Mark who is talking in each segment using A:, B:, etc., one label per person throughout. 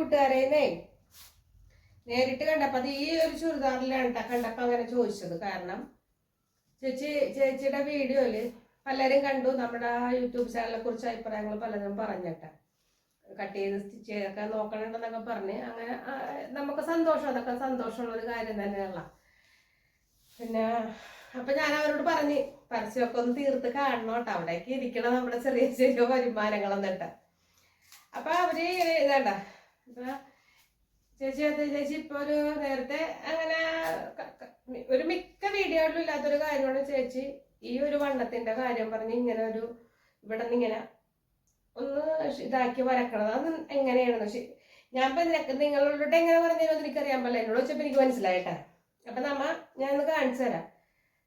A: കൂട്ടുകാരേന്നേ നേരിട്ട് കണ്ടപ്പോ അത് ഈ ഒരു ചുരിദാറിലാണ് കേട്ടോ കണ്ടപ്പോ അങ്ങനെ ചോദിച്ചത്. കാരണം ചേച്ചി ചേച്ചിയുടെ വീഡിയോയിൽ പലരും കണ്ടു. നമ്മുടെ യൂട്യൂബ് ചാനലിനെ കുറിച്ച് അഭിപ്രായങ്ങൾ പലരും പറഞ്ഞിട്ട. കട്ട് ചെയ്ത് സ്റ്റിച്ച് ചെയ്തൊക്കെ നോക്കണുണ്ടെന്നൊക്കെ പറഞ്ഞ് അങ്ങനെ നമുക്ക് സന്തോഷം. അതൊക്കെ സന്തോഷമുള്ള ഒരു കാര്യം തന്നെയുള്ള പിന്നെ അപ്പൊ ഞാൻ അവരോട് പറഞ്ഞ് പരസ്യമൊക്കെ ഒന്ന് തീർത്ത് കാണണം കേട്ടോ അവിടേക്ക് ഇരിക്കണം നമ്മുടെ ചെറിയ ചെറിയ വരുമാനങ്ങൾ എന്നിട്ട് അപ്പൊ അവർ ഇതാണ്ട ചേച്ചി അത് ചേച്ചി ഇപ്പൊ ഒരു നേരത്തെ അങ്ങനെ ഒരു മിക്ക വീഡിയോയിലും ഇല്ലാത്തൊരു കാര്യമാണ് ചേച്ചി ഈ ഒരു വണ്ണത്തിന്റെ കാര്യം പറഞ്ഞ് ഇങ്ങനെ ഒരു ഇവിടെ നിന്ന് ഇങ്ങനെ ഒന്ന് ഇതാക്കി വരക്കണത്. അത് എങ്ങനെയാണെന്ന് ഞാൻ ഇപ്പൊ നിങ്ങളോട് എങ്ങനെ പറഞ്ഞതെന്ന് എനിക്കറിയാൻ പറ്റില്ല. എന്നോട് വെച്ചപ്പോ എനിക്ക് മനസ്സിലായിട്ടാ. അപ്പൊ നമ്മ ഞാൻ ഒന്ന് കാണിച്ചു തരാം.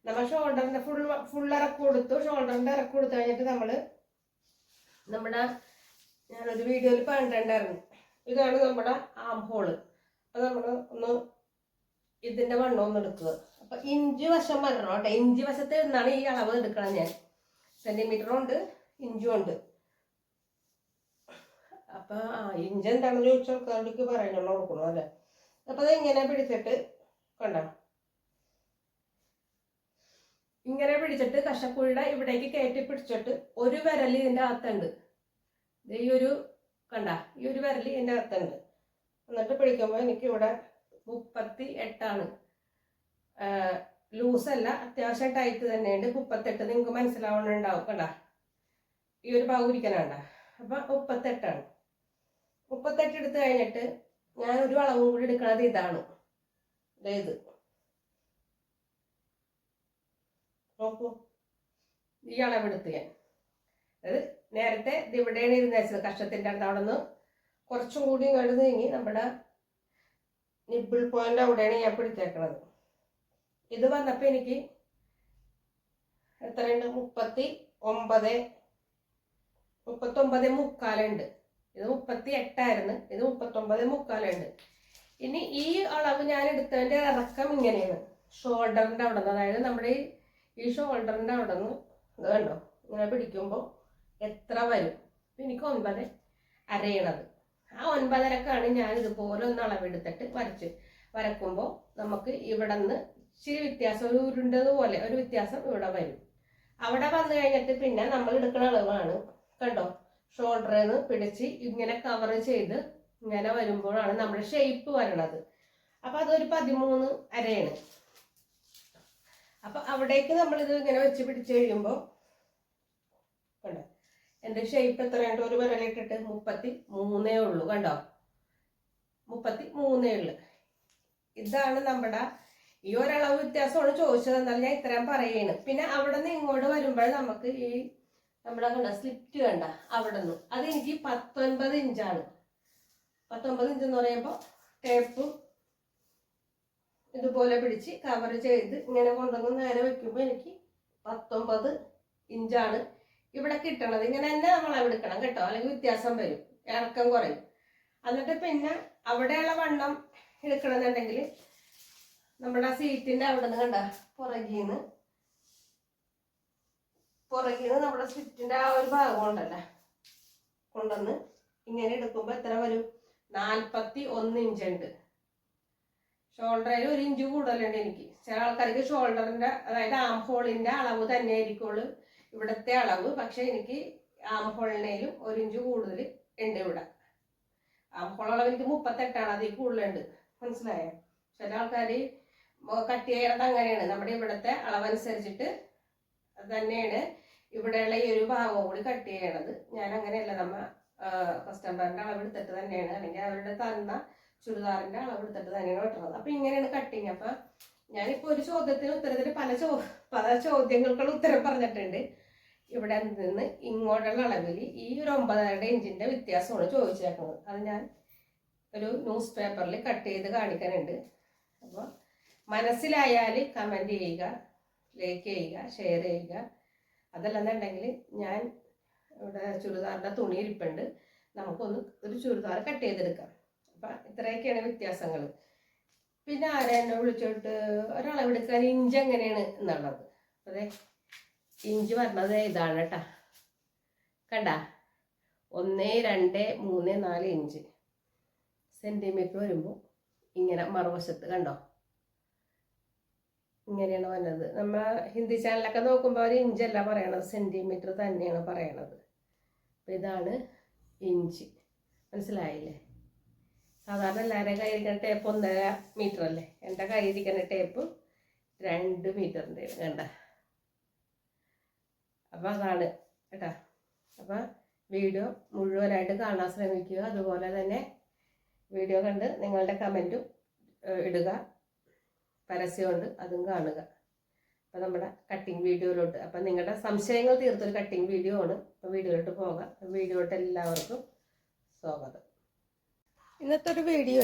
A: നമ്മ ഷോൾഡറിന്റെ ഫുൾ ഫുൾ ഇറക്ക് കൊടുത്തു. ഷോൾഡറിന്റെ ഇറക്ക് കൊടുത്തു കഴിഞ്ഞിട്ട് നമ്മൾ നമ്മുടെ ഞാനൊരു വീഡിയോയിൽ കണ്ടിട്ടുണ്ടായിരുന്നു ഇതാണ് നമ്മുടെ ആം ഹോൾ അത് നമ്മൾ ഒന്ന് ഇതിന്റെ വണ്ണം ഒന്ന് എടുക്കുക. അപ്പൊ ഇഞ്ച് വശം വരണം കേട്ടോ. ഇഞ്ച് വശത്ത് നിന്നാണ് ഈ അളവ് എടുക്കണം ഞാൻ. സെന്റിമീറ്ററും ഉണ്ട് ഇഞ്ചും ഉണ്ട്. അപ്പൊ ആ ഇഞ്ച് എന്താണെന്ന് ചോദിച്ചാൽ ആൾക്കാർക്ക് പറയണം കൊടുക്കണം അല്ലേ? അപ്പൊ അത് പിടിച്ചിട്ട് കണ്ടോ? ഇങ്ങനെ പിടിച്ചിട്ട് കഷക്കുഴിയുടെ ഇവിടേക്ക് കയറ്റി പിടിച്ചിട്ട് ഒരു വിരൽ ഇതിന്റെ അകത്തുണ്ട്. ഈ ഒരു കണ്ട ഈ ഒരു വിരൽ എന്റെ അകത്തുണ്ട്. എന്നിട്ട് പിടിക്കുമ്പോൾ എനിക്ക് ഇവിടെ മുപ്പത്തി എട്ടാണ് ലൂസല്ല അത്യാവശ്യം ടൈറ്റ് തന്നെയുണ്ട്. മുപ്പത്തെട്ട് നിങ്ങൾക്ക് മനസ്സിലാവണുണ്ടാവും കണ്ട. ഈ ഒരു ഭാഗം അപ്പൊ മുപ്പത്തെട്ടാണ്. മുപ്പത്തെട്ട് എടുത്തു കഴിഞ്ഞിട്ട് ഞാൻ ഒരു വളവും കൂടി എടുക്കണത് ഇതാണ്. ഇത്. നോക്കൂ. ഈ അളവെടുത്ത് ഞാൻ. അത് നേരത്തെ ഇത് ഇവിടെയാണ് ഇരുന്ന് വെച്ചത് കഷ്ടത്തിന്റെ അടുത്ത് അവിടെ നിന്ന് കുറച്ചും കൂടി ഇങ്ങോട്ട് നീങ്ങി നമ്മുടെ നിബിൾ പോയിന്റ് അവിടെയാണ് ഞാൻ പിടിച്ചേക്കണത്. ഇത് വന്നപ്പോൾ എനിക്ക് എത്രയുണ്ട് മുപ്പത്തി ഒമ്പത് മുപ്പത്തൊമ്പത് മുക്കാലുണ്ട്. ഇത് മുപ്പത്തി എട്ടായിരുന്നു. ഇത് മുപ്പത്തൊമ്പത് മുക്കാലുണ്ട്. ഇനി ഈ അളവ് ഞാൻ എടുത്തതിന്റെ ഇറക്കം ഇങ്ങനെയാണ്. ഷോൾഡറിന്റെ അവിടെ നിന്ന്. അതായത് നമ്മുടെ ഈ ഷോൾഡറിന്റെ അവിടെ നിന്ന് ഇത് കണ്ടോ? ഇങ്ങനെ പിടിക്കുമ്പോൾ എത്ര വരും? എനിക്ക് ഒൻപത് അരയണത്. ആ ഒൻപതരക്കാണ് ഞാൻ ഇതുപോലെ ഒന്ന് അളവെടുത്തിട്ട് വരച്ച് വരക്കുമ്പോൾ നമുക്ക് ഇവിടെ നിന്ന് ഇച്ചിരി വ്യത്യാസം ഒരു ഉരുണ്ടതുപോലെ ഒരു വ്യത്യാസം ഇവിടെ വരും. അവിടെ വന്നു കഴിഞ്ഞിട്ട് പിന്നെ നമ്മൾ എടുക്കുന്ന അളവാണ്. കണ്ടോ? ഷോൾഡറിൽ നിന്ന് പിടിച്ച് ഇങ്ങനെ കവർ ചെയ്ത് ഇങ്ങനെ വരുമ്പോഴാണ് നമ്മുടെ ഷേപ്പ് വരണത്. അപ്പൊ അതൊരു പതിമൂന്ന് അരയാണ്. അപ്പൊ അവിടേക്ക് നമ്മൾ ഇത് ഇങ്ങനെ വെച്ച് പിടിച്ച് കഴിയുമ്പോൾ എന്റെ ഷേപ്പ് എത്രയുണ്ട് ഒരു വിരലിട്ടിട്ട് മുപ്പത്തി മൂന്നേ ഉള്ളൂ കണ്ടോ? മുപ്പത്തി മൂന്നേ ഉള്ളു. ഇതാണ് നമ്മുടെ ഈ ഒരളവ് വ്യത്യാസമാണ് ചോദിച്ചത്. എന്നാൽ ഞാൻ ഇത്രയും പറയാണ്. പിന്നെ അവിടെ നിന്ന് ഇങ്ങോട്ട് വരുമ്പോൾ നമുക്ക് ഈ നമ്മുടെ കണ്ട സ്ലിറ്റ് കണ്ട? അവിടെ നിന്ന് അത് എനിക്ക് പത്തൊൻപത് ഇഞ്ചാണ്. പത്തൊൻപത് ഇഞ്ച് എന്ന് പറയുമ്പോൾ ടേപ്പ് ഇതുപോലെ പിടിച്ച് കവർ ചെയ്ത് ഇങ്ങനെ കൊണ്ടുവന്ന് നേരെ വെക്കുമ്പോൾ എനിക്ക് പത്തൊമ്പത് ഇഞ്ചാണ് ഇവിടെ കിട്ടണത് ഇങ്ങനെ തന്നെ നമ്മൾ എടുക്കണം കേട്ടോ. അല്ലെങ്കിൽ വ്യത്യാസം വരും. ഇറക്കം കുറയും. എന്നിട്ട് പിന്നെ അവിടെയുള്ള വണ്ണം എടുക്കണമെന്നുണ്ടെങ്കിൽ നമ്മുടെ സീറ്റിന്റെ അവിടെ നിന്ന് കണ്ട? പുറകീന്ന്. പുറകീന്ന് നമ്മുടെ സീറ്റിന്റെ ആ ഒരു ഭാഗം ഉണ്ടല്ലേ. കൊണ്ടുവന്ന് ഇങ്ങനെ എടുക്കുമ്പോൾ എത്ര വരും? നാൽപ്പത്തി ഒന്ന് ഇഞ്ച് ഉണ്ട്. ഷോൾഡറിൽ ഒരു ഇഞ്ച് കൂടുതലുണ്ട് എനിക്ക്. ചില ആൾക്കാർക്ക് ഷോൾഡറിന്റെ അതായത് ആം ഹോളിന്റെ അളവ് തന്നെ ആയിരിക്കുള്ളൂ ഇവിടുത്തെ അളവ് പക്ഷെ എനിക്ക് ആം ഹോളിനേലും ഒരു ഇഞ്ച് കൂടുതൽ ഉണ്ട് ഇവിടെ. ആം ഹോൾ അളവ് എനിക്ക് മുപ്പത്തെട്ടാണ് അതിൽ കൂടുതലുണ്ട്. മനസ്സിലായോ? ചില ആൾക്കാർ കട്ട് ചെയ്യണത് അങ്ങനെയാണ്. നമ്മുടെ ഇവിടുത്തെ അളവനുസരിച്ചിട്ട് തന്നെയാണ് ഇവിടെയുള്ള ഈ ഒരു ഭാഗം കൂടി കട്ട് ചെയ്യണത്. ഞാൻ അങ്ങനെയല്ല നമ്മ കസ്റ്റമറിന്റെ അളവ് എടുത്തിട്ട് തന്നെയാണ്. അല്ലെങ്കിൽ അവരുടെ തന്ന ചുരിദാറിന്റെ അളവ് എടുത്തിട്ട് തന്നെയാണ് വെട്ടുന്നത് അപ്പൊ ഇങ്ങനെയാണ് കട്ടിങ് അപ്പൊ ഞാനിപ്പോ ഒരു ചോദ്യത്തിന് ഉത്തരത്തിന് പല ചോ പല ചോദ്യങ്ങൾക്കുള്ള ഉത്തരം പറഞ്ഞിട്ടുണ്ട്. ഇവിടെ നിന്ന് ഇങ്ങോട്ടുള്ള അളവിൽ ഈ ഒരു ഒമ്പതര ഇഞ്ചിന്റെ വ്യത്യാസമാണ് ചോദിച്ചേക്കുന്നത്. അത് ഞാൻ ഒരു ന്യൂസ് പേപ്പറിൽ കട്ട് ചെയ്ത് കാണിക്കാനുണ്ട്. അപ്പോൾ മനസ്സിലായാൽ കമന്റ് ചെയ്യുക ലൈക്ക് ചെയ്യുക ഷെയർ ചെയ്യുക. അതല്ലെന്നുണ്ടെങ്കിൽ ഞാൻ ഇവിടെ ചുരിദാറിന്റെ തുണി ഇരിപ്പുണ്ട്. നമുക്കൊന്ന് ഒരു ചുരിദാർ കട്ട് ചെയ്തെടുക്കാം. അപ്പം ഇത്രയൊക്കെയാണ് വ്യത്യാസങ്ങൾ. പിന്നെ ആരാ എന്നെ വിളിച്ചോട്ട്? ഒരളവെടുക്കാൻ ഇഞ്ച് എങ്ങനെയാണ് എന്നുള്ളത്. അതെ ഇഞ്ച് പറഞ്ഞത് ഇതാണ് കേട്ടാ. കണ്ട? ഒന്ന് രണ്ട് മൂന്ന് നാല് ഇഞ്ച്. സെന്റിമീറ്റർ വരുമ്പോൾ ഇങ്ങനെ മറുവശത്ത് കണ്ടോ? ഇങ്ങനെയാണ് വന്നത് നമ്മൾ ഹിന്ദി ചാനലൊക്കെ നോക്കുമ്പോൾ ഒരു ഇഞ്ചല്ല പറയണത്. സെന്റിമീറ്റർ തന്നെയാണ് പറയണത്. അപ്പം ഇതാണ് ഇഞ്ച്. മനസ്സിലായില്ലേ? സാധാരണ എല്ലാവരുടെ കയ്യിരിക്കുന്ന ടേപ്പ് ഒന്നര മീറ്റർ അല്ലേ? എന്റെ കയ്യിരിക്കുന്ന ടേപ്പ് രണ്ട് മീറ്ററിന്റെ കണ്ട? അപ്പം അതാണ് കേട്ടോ. അപ്പം വീഡിയോ മുഴുവനായിട്ട് കാണാൻ ശ്രമിക്കുക. അതുപോലെ തന്നെ വീഡിയോ കണ്ട് നിങ്ങളുടെ കമന്റും ഇടുക. പരസ്യമുണ്ട് അതും കാണുക. അപ്പം നമ്മുടെ കട്ടിങ് വീഡിയോയിലോട്ട് അപ്പം നിങ്ങളുടെ സംശയങ്ങൾ തീർത്തൊരു കട്ടിങ് വീഡിയോ ആണ് അപ്പം വീഡിയോയിലോട്ട് പോകാം. വീഡിയോയിലോട്ട് എല്ലാവർക്കും സ്വാഗതം. ഇന്നത്തെ ഒരു വീഡിയോ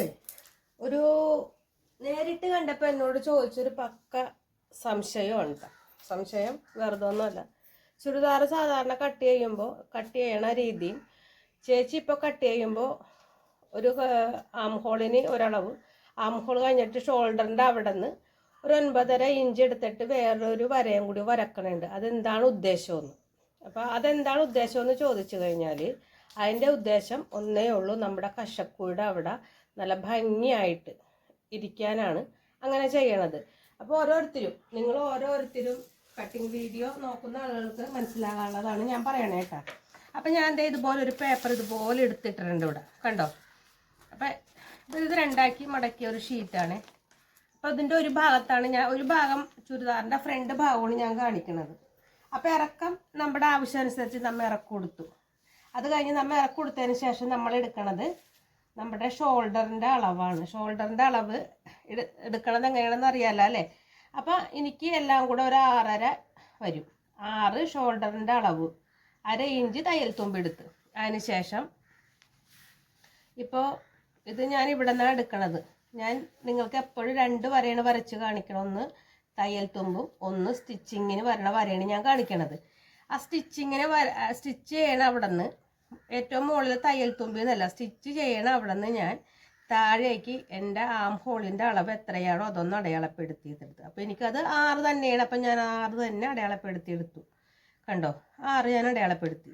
A: ഒരു നേരിട്ട് കണ്ടപ്പോൾ എന്നോട് ചോദിച്ചൊരു പക്ക സംശയമുണ്ട് സംശയം വെറുതെ ഒന്നുമല്ല. ചുരിദാർ സാധാരണ കട്ട് ചെയ്യുമ്പോൾ കട്ട് ചെയ്യണ രീതി. ചേച്ചി ഇപ്പോൾ കട്ട് ചെയ്യുമ്പോൾ ഒരു ആം ഹോളിന് ഒരളവ്. ആം ഹോൾ കഴിഞ്ഞിട്ട് ഷോൾഡറിന്റെ അവിടെ നിന്ന് ഒരു ഒൻപതര ഇഞ്ച് എടുത്തിട്ട് വേറൊരു വരയും കൂടി വരക്കണുണ്ട്. അതെന്താണ് ഉദ്ദേശമെന്ന്. അപ്പോൾ അതെന്താണ് ഉദ്ദേശമെന്ന് ചോദിച്ചു കഴിഞ്ഞാൽ അതിന്റെ ഉദ്ദേശം ഒന്നേ ഉള്ളൂ. നമ്മുടെ കശക്കൂടെ അവിടെ നല്ല ഭംഗിയായിട്ട് ഇരിക്കാനാണ് അങ്ങനെ ചെയ്യണത്. അപ്പോൾ ഓരോരുത്തരും നിങ്ങൾ ഓരോരുത്തരും കട്ടിങ് വീഡിയോ നോക്കുന്ന ആളുകൾക്ക് മനസ്സിലാകാനുള്ളതാണ് ഞാൻ പറയണേ കേട്ടോ. അപ്പം ഞാൻ ദേ ഇതുപോലെ ഒരു പേപ്പർ ഇതുപോലെ എടുത്തിട്ടുണ്ട് ഇവിടെ. കണ്ടോ? അപ്പം ഇത് രണ്ടാക്കി മടക്കിയ ഒരു ഷീറ്റാണ് അപ്പോൾ ഇതിന്റെ ഒരു ഭാഗത്താണ് ഞാൻ ഒരു ഭാഗം ചുരിദാറിന്റെ ഫ്രണ്ട് ഭാഗമാണ് ഞാൻ കാണിക്കുന്നത് അപ്പോൾ ഇറക്കം നമ്മുടെ ആവശ്യമനുസരിച്ച് നമ്മൾ ഇറക്കം കൊടുത്തു. അത് കഴിഞ്ഞ് നമ്മൾ ഇറക്കം കൊടുത്തതിന് ശേഷം നമ്മൾ എടുക്കണത് നമ്മുടെ ഷോൾഡറിന്റെ അളവാണ്. ഷോൾഡറിന്റെ അളവ് എടു എടുക്കണത് എങ്ങനെയാണെന്ന് അറിയാമല്ലോ അല്ലേ? അപ്പം എനിക്ക് എല്ലാം കൂടെ ഒരു ആറര വരും. ആറ് ഷോൾഡറിന്റെ അളവ്. അര ഇഞ്ച് തയ്യൽ തുമ്പെടുത്ത് അതിന് ശേഷം ഇപ്പോൾ ഇത് ഞാൻ ഇവിടെ നിന്നാണ് എടുക്കണത്. ഞാൻ നിങ്ങൾക്ക് എപ്പോഴും രണ്ട് വരയാണ് വരച്ച് കാണിക്കണം ഒന്ന് തയ്യൽ തുമ്പും ഒന്ന് സ്റ്റിച്ചിങ്ങിന് വരണ വരയാണ് ഞാൻ കാണിക്കണത്. ആ സ്റ്റിച്ചിങ്ങിന് വര സ്റ്റിച്ച് ചെയ്യണം അവിടെ നിന്ന് ഏറ്റവും മുകളിൽ തയ്യൽ തുമ്പിൽ നിന്നല്ല സ്റ്റിച്ച് ചെയ്യണം അവിടെ നിന്ന് ഞാൻ താഴേക്ക് എന്റെ ആം ഹോളിന്റെ അളവ് എത്രയാണോ അതൊന്ന് അടയാളപ്പെടുത്തിയിട്ടെടുത്തു. അപ്പോൾ എനിക്കത് ആറ് തന്നെയാണ്. അപ്പം ഞാൻ ആറ് തന്നെ അടയാളപ്പെടുത്തിയെടുത്തു. കണ്ടോ? ആറ് ഞാൻ അടയാളപ്പെടുത്തി.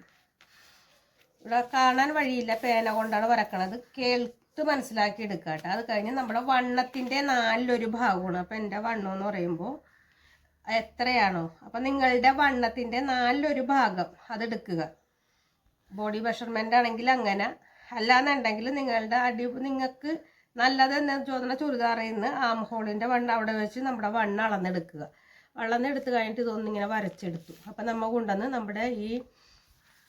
A: ഇവിടെ കാണാൻ വഴിയില്ല പേന കൊണ്ടാണ് വരക്കണത്. കേൾത്ത് മനസ്സിലാക്കി എടുക്കുക കേട്ടോ. അത് കഴിഞ്ഞ് നമ്മുടെ വണ്ണത്തിന്റെ നാലിലൊരു ഭാഗമാണ്. അപ്പം എന്റെ വണ്ണം എന്ന് പറയുമ്പോൾ എത്രയാണോ? അപ്പം നിങ്ങളുടെ വണ്ണത്തിന്റെ നാലിലൊരു ഭാഗം അതെടുക്കുക ബോഡി മെഷർമെന്റ് ആണെങ്കിൽ അങ്ങനെ അല്ലാന്നുണ്ടെങ്കിൽ നിങ്ങളുടെ അടി നിങ്ങൾക്ക് നല്ലത് എന്ന് ചോദിക്കുന്ന ചുരിദാറിൽ നിന്ന് ആം ഹോളിന്റെ വണ്ണം അവിടെ വെച്ച് നമ്മുടെ വണ്ണം അളന്നെടുക്കുക. അളന്നെടുത്ത് കഴിഞ്ഞിട്ട് ഇതൊന്നിങ്ങനെ വരച്ചെടുത്തു. അപ്പം നമ്മൾ കൊണ്ടുവന്ന് നമ്മുടെ ഈ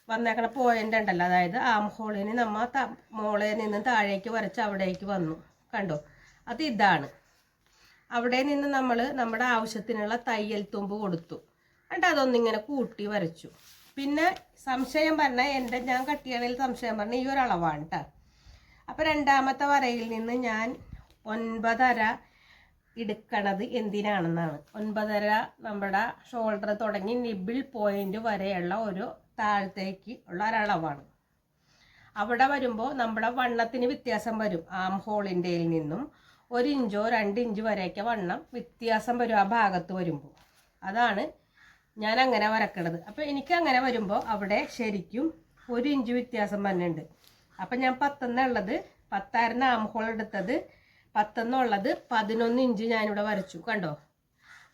A: വന്നേക്കണ പോയിന്റ് ഉണ്ടല്ലോ അതായത് ആം ഹോളിന് നമ്മ ത മോളെ നിന്ന് താഴേക്ക് വരച്ച് അവിടേക്ക് വന്നു. കണ്ടോ? അത് ഇതാണ്. അവിടെ നിന്ന് നമ്മൾ നമ്മുടെ ആവശ്യത്തിനുള്ള തയ്യൽ തുമ്പ് കൊടുത്തു. എന്നിട്ട് അതൊന്നിങ്ങനെ കൂട്ടി വരച്ചു. പിന്നെ സംശയം പറഞ്ഞ എന്റെ ഞാൻ കട്ടിയണയിൽ സംശയം പറഞ്ഞ ഈ ഒരു അളവാണ് കേട്ടോ അപ്പോൾ രണ്ടാമത്തെ വരയിൽ നിന്ന് ഞാൻ ഒൻപതര എടുക്കണത് എന്തിനാണെന്നാണ്. ഒൻപതര നമ്മുടെ ഷോൾഡർ തുടങ്ങി നിബിൾ പോയിന്റ് വരെയുള്ള ഒരു താഴത്തേക്ക് ഉള്ള ഒരളവാണ് അവിടെ വരുമ്പോൾ നമ്മുടെ വണ്ണത്തിന് വ്യത്യാസം വരും. ആം ഹോളിന്റെയിൽ നിന്നും ഒരു ഇഞ്ചോ രണ്ട് ഇഞ്ച് വരെയൊക്കെ വണ്ണം വ്യത്യാസം വരും ആ ഭാഗത്ത് വരുമ്പോൾ അതാണ് ഞാൻ അങ്ങനെ വരക്കണത്. അപ്പോൾ എനിക്ക് അങ്ങനെ വരുമ്പോൾ അവിടെ ശരിക്കും ഒരു ഇഞ്ച് വ്യത്യാസം വന്നിട്ടുണ്ട്. അപ്പം ഞാൻ പത്തെന്നുള്ളത് പത്തായിരുന്നു ആം ഹോൾ എടുത്തത് പത്തെന്നുള്ളത് പതിനൊന്ന് ഇഞ്ച് ഞാനിവിടെ വരച്ചു കണ്ടോ?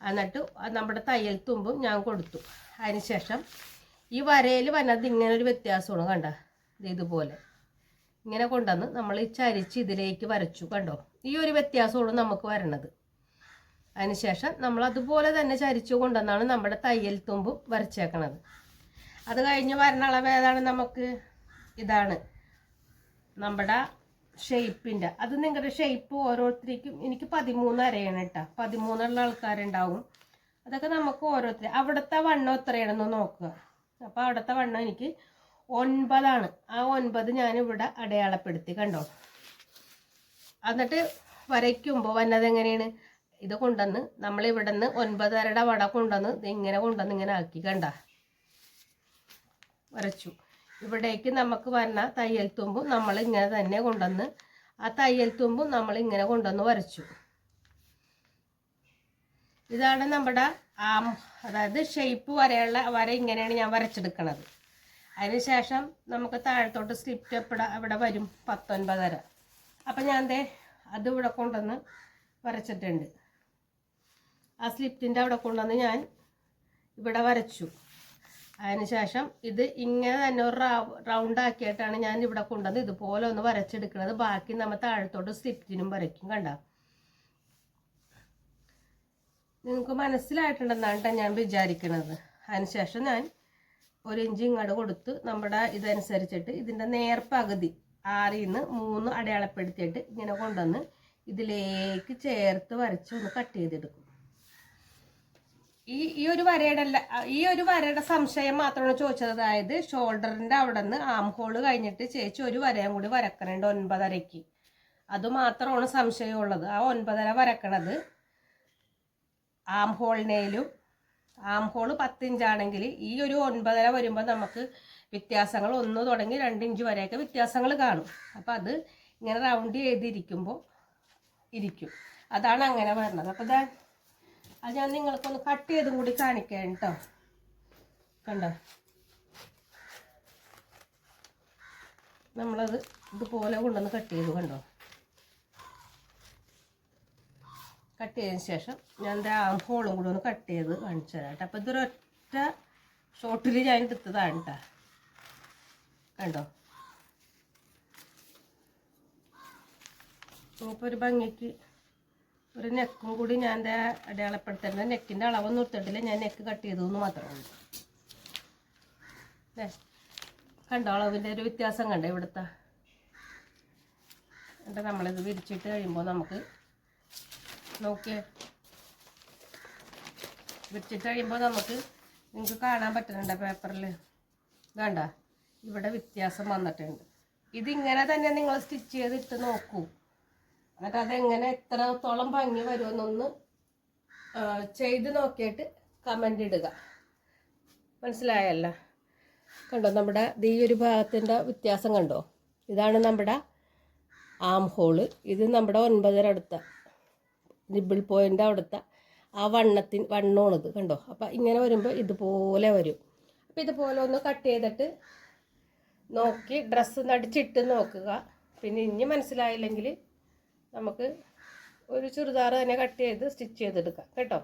A: എന്നിട്ട് നമ്മുടെ തയ്യൽ തുമ്പും ഞാൻ കൊടുത്തു. അതിനുശേഷം ഈ വരയിൽ വന്നത് ഇങ്ങനെ ഒരു വ്യത്യാസമാണ് കണ്ട? ഇതുപോലെ. ഇങ്ങനെ കൊണ്ടുവന്ന് നമ്മൾ ഈ ചരിച്ച് ഇതിലേക്ക് വരച്ചു കണ്ടോ? ഈ ഒരു വ്യത്യാസമാണ് നമുക്ക് വരണത്. അതിനുശേഷം നമ്മൾ അതുപോലെ തന്നെ ചരിച്ചു കൊണ്ടുവന്നാണ് നമ്മുടെ തയ്യൽ തുമ്പും വരച്ചേക്കണത്. അത് കഴിഞ്ഞ് വരുന്ന അളവ് ഏതാണ് നമുക്ക്? ഇതാണ്. നമ്മുടെ ഷെയ്പ്പിന്റെ അത് നിങ്ങളുടെ ഷെയ്പ്പ് ഓരോരുത്തർക്കും എനിക്ക് പതിമൂന്ന് അരയാണ് കേട്ടോ പതിമൂന്നുള്ള ആൾക്കാരുണ്ടാവും. അതൊക്കെ നമുക്ക് ഓരോരുത്തർ അവിടുത്തെ വണ്ണം എത്രയാണെന്ന് നോക്കുക. അപ്പോൾ അവിടുത്തെ വണ്ണം എനിക്ക് ഒൻപതാണ്. ആ ഒൻപത് ഞാനിവിടെ അടയാളപ്പെടുത്തി കണ്ടോ? എന്നിട്ട് വരയ്ക്കുമ്പോൾ വന്നത് എങ്ങനെയാണ്? ഇത് കൊണ്ടുവന്ന് നമ്മൾ ഇവിടെ നിന്ന് ഒൻപതരയുടെ വട കൊണ്ടുവന്ന് ഇങ്ങനെ കൊണ്ടുവന്ന് ഇങ്ങനെ ആക്കി കണ്ട? വരച്ചു. ഇവിടേക്ക് നമുക്ക് വരുന്ന തയ്യൽ തുമ്പും നമ്മൾ ഇങ്ങനെ തന്നെ കൊണ്ടുവന്ന് ആ തയ്യൽ തുമ്പും നമ്മൾ ഇങ്ങനെ കൊണ്ടുവന്ന് വരച്ചു. ഇതാണ് നമ്മുടെ ആം അതായത് ഷേപ്പ് വരെയുള്ള വര ഇങ്ങനെയാണ് ഞാൻ വരച്ചെടുക്കണത്. അതിനുശേഷം നമുക്ക് താഴത്തോട്ട് സ്ലിപ്റ്റ് ഇവിടെ ഇവിടെ വരും പത്തൊൻപതര. അപ്പം ഞാൻ ദേ അത് ഇവിടെ കൊണ്ടുവന്ന് വരച്ചിട്ടുണ്ട്. ആ സ്ലിപ്പിന്റെ അവിടെ കൊണ്ടുവന്ന് ഞാൻ ഇവിടെ വരച്ചു. അതിനുശേഷം ഇത് ഇങ്ങനെ തന്നെ ഒരു റൗണ്ട് ആക്കിയിട്ടാണ് ഞാൻ ഇവിടെ കൊണ്ടുവന്ന് ഇതുപോലെ ഒന്ന് വരച്ചെടുക്കുന്നത്. ബാക്കി നമ്മൾ താഴത്തോട്ട് സ്ലിപ്പിനും വരയ്ക്കും കണ്ട? നിങ്ങൾക്ക് മനസ്സിലായിട്ടുണ്ടെന്നാണ് ട്ടോ ഞാൻ വിചാരിക്കുന്നത് അതിനുശേഷം ഞാൻ ഒരു ഇഞ്ച് ഇങ്ങോട്ട് കൊടുത്ത് നമ്മുടെ ഇതനുസരിച്ചിട്ട് ഇതിന്റെ നേർപ്പകുതി ആറിൽ നിന്ന് മൂന്ന് അടയാളപ്പെടുത്തിയിട്ട് ഇങ്ങനെ കൊണ്ടുവന്ന് ഇതിലേക്ക് ചേർത്ത് വരച്ച് ഒന്ന് കട്ട് ചെയ്തെടുക്കും. ഈ ഈ ഒരു വരയുടെ അല്ല ഈ ഒരു വരയുടെ സംശയം മാത്രമാണ് ചോദിച്ചത്. അതായത് ഷോൾഡറിന്റെ അവിടെ നിന്ന് ആം ഹോൾ കഴിഞ്ഞിട്ട് ചേച്ചി ഒരു വരയും കൂടി വരക്കണുണ്ട് ഒൻപതരയ്ക്ക്. അത് മാത്രമാണ് സംശയമുള്ളത്. ആ ഒൻപതര വരക്കണത് ആം ഹോളിനേലും ആം ഹോൾ പത്തിഞ്ചാണെങ്കിൽ ഈ ഒരു ഒൻപതര വരുമ്പോൾ നമുക്ക് വ്യത്യാസങ്ങൾ ഒന്ന് തുടങ്ങി രണ്ട് ഇഞ്ച് വരെയൊക്കെ വ്യത്യാസങ്ങൾ കാണും. അപ്പം അത് ഇങ്ങനെ റൗണ്ട് ചെയ്തിരിക്കുമ്പോൾ ഇരിക്കും. അതാണ് അങ്ങനെ വരുന്നത് അപ്പോൾ അത് ഞാൻ നിങ്ങൾക്കൊന്ന് കട്ട് ചെയ്തും കൂടി കാണിക്കാം കേട്ടോ കണ്ടോ? നമ്മളത് ഇതുപോലെ കൊണ്ടുവന്ന് കട്ട് ചെയ്തു കണ്ടോ? കട്ട് ചെയ്തതിന് ശേഷം ഞാൻ എന്റെ ആ ഹോളും കൂടി ഒന്ന് കട്ട് ചെയ്ത് കാണിച്ചു തരാം കേട്ടോ അപ്പോൾ ഇതൊരൊറ്റ ഷോട്ടിൽ ഞാൻ എടുത്തതാണ് കേട്ടോ കണ്ടോ? ഒരു ഭംഗിക്ക് ഒരു നെക്കും കൂടി ഞാൻ എന്റെ അടയാളപ്പെടുത്തേണ്ടത് നെക്കിന്റെ അളവൊന്നും എടുത്തിട്ടില്ല. ഞാൻ നെക്ക് കട്ട് ചെയ്തു എന്ന് മാത്രമേ ഉള്ളൂ. അല്ലേ കണ്ടോ അളവിന്റെ ഒരു വ്യത്യാസം കണ്ടോ ഇവിടുത്തെ? എന്നിട്ട് നമ്മളിത് വിരിച്ചിട്ട് കഴിയുമ്പോൾ നമുക്ക് നോക്കിയേ. വിരിച്ചിട്ട് കഴിയുമ്പോൾ നമുക്ക് നിങ്ങൾക്ക് കാണാൻ പറ്റുന്നുണ്ട് പേപ്പറിൽ വേണ്ട ഇവിടെ വ്യത്യാസം വന്നിട്ടുണ്ട്. ഇതിങ്ങനെ തന്നെ നിങ്ങൾ സ്റ്റിച്ച് ചെയ്തിട്ട് നോക്കൂ. എന്നിട്ട് അതെങ്ങനെ എത്രത്തോളം ഭംഗി വരുമെന്നൊന്ന് ചെയ്ത് നോക്കിയിട്ട് കമന്റ് ഇടുക. മനസ്സിലായല്ല? കണ്ടോ? നമ്മുടെ ഈ ഒരു ഭാഗത്തിന്റെ വ്യത്യാസം കണ്ടോ? ഇതാണ് നമ്മുടെ ആം ഹോൾ ഇത് നമ്മുടെ ഒൻപതര അടുത്ത നിബിൾ പോയിന്റ് അവിടുത്തെ ആ വണ്ണത്തിന് വണ്ണമാണിത് കണ്ടോ? അപ്പം ഇങ്ങനെ വരുമ്പോൾ ഇതുപോലെ വരും. അപ്പം ഇതുപോലെ ഒന്ന് കട്ട് ചെയ്തിട്ട് നോക്കി ഡ്രസ്സ് നടിച്ചിട്ട് നോക്കുക. പിന്നെ ഇനി മനസ്സിലായില്ലെങ്കിൽ നമുക്ക് ഒരു ചുരിദാർ തന്നെ കട്ട് ചെയ്ത് സ്റ്റിച്ച് ചെയ്തെടുക്കാം. കേട്ടോ?